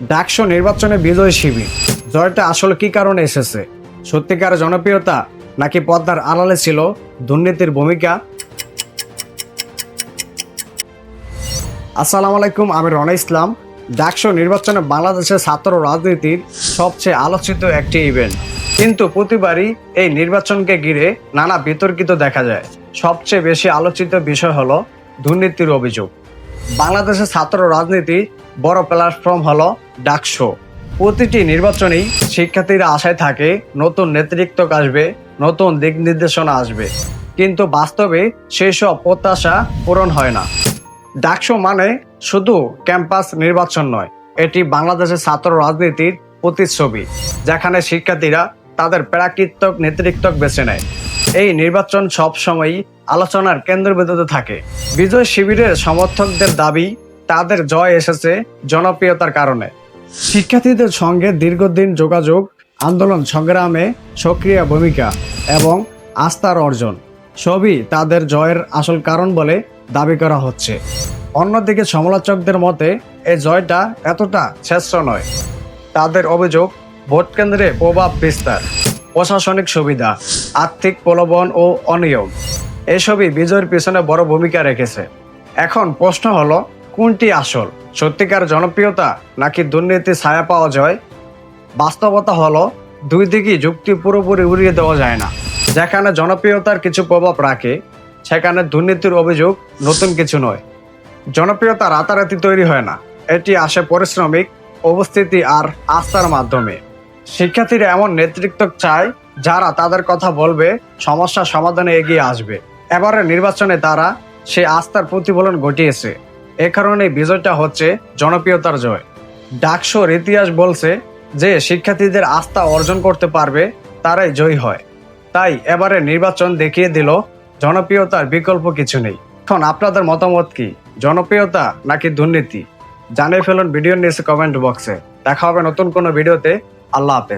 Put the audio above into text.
ডাকসো নির্বাচনে বিজয় শিবির। জয়টা আসলে কি কারণে এসেছে? সত্যিকার জনপ্রিয়তা নাকি পদ্মার আড়ালে ছিল দুর্নীতির ভূমিকা? আসসালামু আলাইকুম, আমি রনা ইসলাম। ডাকসো নির্বাচনে বাংলাদেশের ছাত্র রাজনীতির সবচেয়ে আলোচিত একটি ইভেন্ট কিন্তু প্রতিবারই এই নির্বাচনকে ঘিরে নানা বিতর্কিত দেখা যায়। সবচেয়ে বেশি আলোচিত বিষয় হলো দুর্নীতির অভিযোগ। বাংলাদেশের ছাত্র রাজনীতি বড় প্ল্যাটফর্ম হলো ডাকসো। প্রতিটি নির্বাচনেই শিক্ষার্থীরা আশায় থাকে নতুন নেতৃত্ব আসবে, নতুন দিক নির্দেশনা আসবে। কিন্তু বাস্তবে সেই সব প্রত্যাশা পূরণ হয় না। ডাকসো মানে শুধু ক্যাম্পাস নির্বাচন নয়, এটি বাংলাদেশের ছাত্র রাজনীতির প্রতিচ্ছবি, যেখানে শিক্ষার্থীরা তাদের প্রাকৃত নেতৃত্ব বেছে নেয়। এই নির্বাচন সবসময়ই আলোচনার কেন্দ্রবিন্দুতে থাকে। বিজয় শিবিরের সমর্থকদের দাবি তাদের জয় এসেছে জনপ্রিয়তার কারণে। শিক্ষার্থীদের সঙ্গে দীর্ঘদিন যোগাযোগ, আন্দোলন, সংগ্রামে সক্রিয় ভূমিকা এবং আস্থার অর্জন। সবই তাদের জয়ের আসল কারণ বলে দাবি করা হচ্ছে। অন্যদিকে সমালোচকদের মতে এই জয়টা এতটা শ্রেষ্ঠ নয়। তাদের অভিযোগ, ভোট কেন্দ্রে প্রভাব বিস্তার, প্রশাসনিক সুবিধা, আর্থিক প্রলোভন ও অনিয়ম। এসবই বিজয়ের পিছনে বড় ভূমিকা রেখেছে। এখন প্রশ্ন হলো কোনটি আসল? সত্যিকার জনপ্রিয়তা নাকি দুর্নীতি, ছায়া পাওয়া যায় বাস্তবতা হলো, দুই দিকই যুক্তি পুরোপুরি উড়িয়ে দেওয়া যায় না। যেখানে জনপ্রিয়তার কিছু প্রভাব রাখে, সেখানে দুর্নীতির অভিযোগ নতুন কিছু নয়। জনপ্রিয়তা রাতারাতি তৈরি হয় না। এটি আসে পরিশ্রমিক উপস্থিতি আর আস্থার মাধ্যমে। শিক্ষার্থীরা এমন নেতৃত্ব চায় যারা তাদের কথা বলবে, সমস্যা সমাধানে এগিয়ে আসবে। এবারের নির্বাচনে তারা সে আস্থার প্রতিফলন ঘটিয়েছে। এ কারণে বিজয়টা হচ্ছে জনপ্রিয়তার জয়। ডাকসোর ইতিহাস বলছে যে শিক্ষার্থীদের আস্থা অর্জন করতে পারবে, তারাই জয়ী হয়। তাই এবারে নির্বাচন দেখিয়ে দিল, জনপ্রিয়তার বিকল্প কিছু নেই। এখন আপনাদের মতামত কি? জনপ্রিয়তা নাকি দুর্নীতি? জানিয়ে ফেলুন ভিডিও নিচে কমেন্ট বক্সে দেখা হবে নতুন কোনো ভিডিওতে। আল্লাহ হাফেজ।